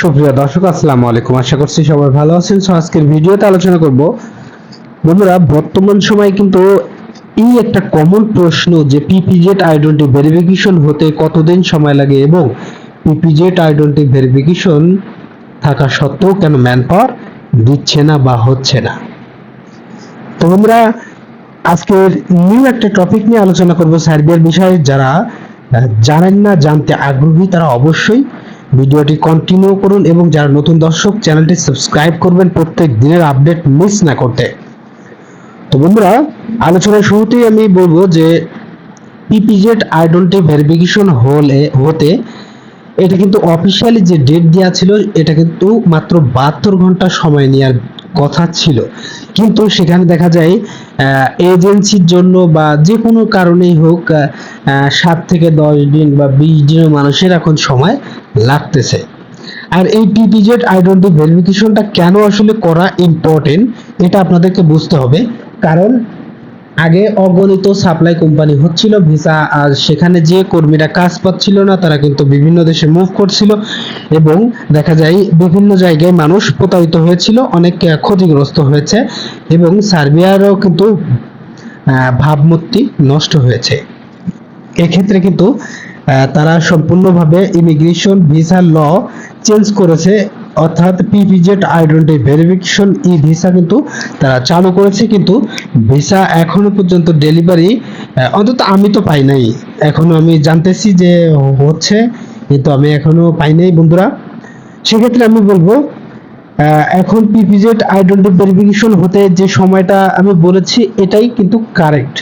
সুপ্রিয় দর্শক, আসসালামু আলাইকুম। আশা করছি সবাই ভালো আছেন। সো আজকের ভিডিওতে আলোচনা করব। বন্ধুরা, বর্তমান সময়ে কিন্তু এই একটা কমন প্রশ্ন যে পিপিজেড আইডেন্টি ভেরিফিকেশন হতে কতদিন সময় লাগে এবং পিপিজেড আইডেন্টি ভেরিফিকেশন থাকা সত্ত্বেও কেন ম্যান পাওয়ার দিচ্ছে না বা হচ্ছে না? তো বন্ধুরা, আজকের নিউ একটা টপিক নিয়ে আলোচনা করব। সার্বিয়ার বিষয়ে যারা জানেন না, জানতে আগ্রহী, তারা অবশ্যই ভিডিওটি কন্টিনিউ করুন এবং যারা নতুন দর্শক চ্যানেলটি সাবস্ক্রাইব করবেন। প্রত্যেক দিনের আপডেট মিস না করতে। তো বন্ধুরা, আলোচনার শুরুতেই আমি বলব যে পিপিজেড আইডেন্টি ভেরিফিকেশন হলে হতে এটা কিন্তু অফিসিয়ালি যে ডেট দেওয়া ছিল, এটা কিন্তু মাত্র বাহাত্তর ঘণ্টা সময় নেওয়ার কথা ছিল। কিন্তু সেখানে দেখা যায় এজেন্সির জন্য বা যে কোনো কারণেই হোক সাত থেকে দশ দিন বা বিশ দিনের মানুষের এখন সময় লাগতেছে। আর এই পিপিজেড আইডেন্টি ভেরিফিকেশনটা কেন আসলে করা ইম্পর্টেন্ট এটা আপনাদেরকে বুঝতে হবে। কারণ আগে অগণিত সাপ্লাই কোম্পানি হচ্ছিল ভিসা আর সেখানে যে কর্মীরা কাজ পাচ্ছিল না, তারা কিন্তু বিভিন্ন দেশে মুভ করছিল এবং দেখা যায় বিভিন্ন জায়গায় মানুষ প্রতারিত হয়েছিল অনেক ক্ষতিগ্রস্ত হয়েছে এবং সার্বিয়ারও কিন্তু ভাবমূর্তি নষ্ট হয়েছে। এক্ষেত্রে কিন্তু তারা সম্পূর্ণভাবে ইমিগ্রেশন ভিসা ল চেঞ্জ করেছে অর্থাৎ PPZ identity verification E visa কিন্তু তারা চালু করেছে, কিন্তু ভিসা এখনও পর্যন্ত ডেলিভারি অন্তত আমি তো পাই নাই। এখনও আমি জানতেছি যে হচ্ছে, কিন্তু আমি এখনও পাই নাই বন্ধুরা। সেক্ষেত্রে আমি বলব এখন পিপিজেড আইডেন্টি ভেরিফিকেশন হতে যে সময়টা আমি বলেছি, এটাই কিন্তু কারেক্ট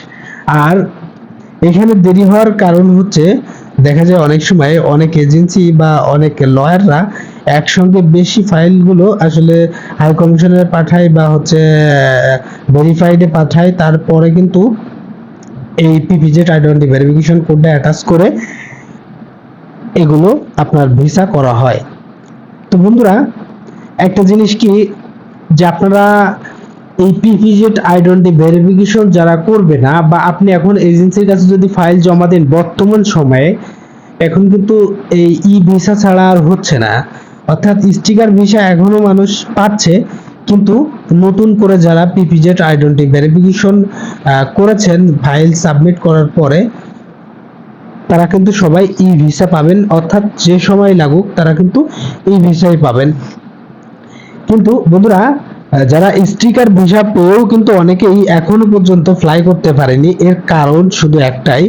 আর এখানে দেরি হওয়ার কারণ হচ্ছে, দেখা যায় অনেক সময় অনেক এজেন্সি বা অনেক লয়াররা একসঙ্গে বেশি ফাইলগুলো আসলে হাই কমিশনে পাঠায় বা হচ্ছে ভেরিফাইডে পাঠায়। তারপরে কিন্তু এই পিপিজেড আইডেন্টি ভেরিফিকেশন কোডটা অ্যাটাচ করে এগুলো আপনার ভিসা করা হয়। তো বন্ধুরা, একটা জিনিস কি যে আপনারা এই পিপিজেড আইডেন্টি ভেরিফিকেশন যারা করবে না বা আপনি এখন এজেন্সির কাছে যদি ফাইল জমা দেন বর্তমান সময়ে, এখন কিন্তু এই ই ভিসা ছাড়া আর হচ্ছে না। অর্থাৎ স্টিকার ভিসা এখনও মানুষ পাচ্ছে, কিন্তু নতুন করে যারা পিপিজেড আইডেন্টি ভেরিফিকেশন করেছেন, ফাইল সাবমিট করার পরে, তারা কিন্তু সবাই ই ভিসা পাবেন, অর্থাৎ যে সময় লাগুক তারা কিন্তু ই ভিসাই পাবেন। কিন্তু বন্ধুরা যারা স্টিকার ভিসা পেয়েও কিন্তু অনেকেই এখনও পর্যন্ত ফ্লাই করতে পারেনি। এর কারণ শুধু একটাই,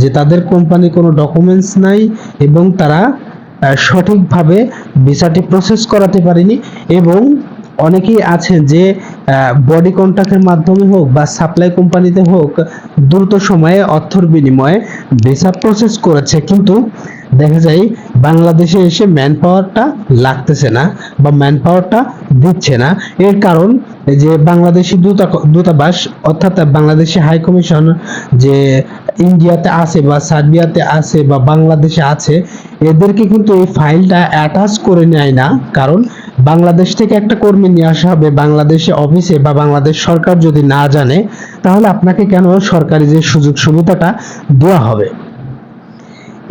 যে তাদের কোম্পানি কোনো ডকুমেন্টস নাই এবং তারা সঠিকভাবে ভিসাটি প্রসেস করাতে পারেনি এবং অনেকেই আছেন যে বডি কন্ট্রাক্টের মাধ্যমে হোক বা সাপ্লাই কোম্পানিতে হোক, দ্রুত সময়ে অর্থর বিনিময়ে ভিসা প্রসেস করেছে। কিন্তু দেখা যায় বাংলাদেশে এসে ম্যান পাওয়ারটা লাগতেছে না বা ম্যান পাওয়ারটা দিচ্ছে না। এর কারণ যে, বাংলাদেশি দূতা দূতাবাস অর্থাৎ বাংলাদেশি হাই কমিশন যে ইন্ডিয়াতে আছে বা সার্বিয়াতে আছে বা বাংলাদেশে আছে এদেরকে কিন্তু এই ফাইলটা অ্যাটাচ করে নেয় না, কারণ বাংলাদেশ থেকে একটা কর্মী নিয়ে আসা হবে, বাংলাদেশে অফিসে বা বাংলাদেশ সরকার যদি না জানে, তাহলে আপনাকে কেন সরকারি যে সুযোগ সুবিধাটা দেওয়া হবে?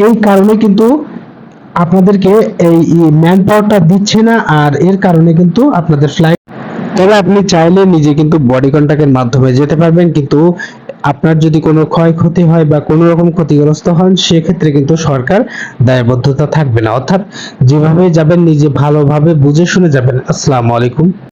এই কারণে কিন্তু আপনাদেরকে এই ম্যান পাওয়ারটা দিচ্ছে না, আর এর কারণে কিন্তু আপনাদের ফ্লাইট তবে আপনি চাইলে নিজে কিন্তু বডি কন্ট্যাক্টের মাধ্যমে যেতে পারবেন, কিন্তু আপনার যদি কোনো ক্ষয়ক্ষতি হয় বা কোনো রকম ক্ষতিগ্রস্ত হন, সেক্ষেত্রে কিন্তু সরকার দায়বদ্ধতা থাকবে না। অর্থাৎ যেভাবে যাবেন, নিজে ভালোভাবে বুঝে শুনে যাবেন। আসসালামু আলাইকুম।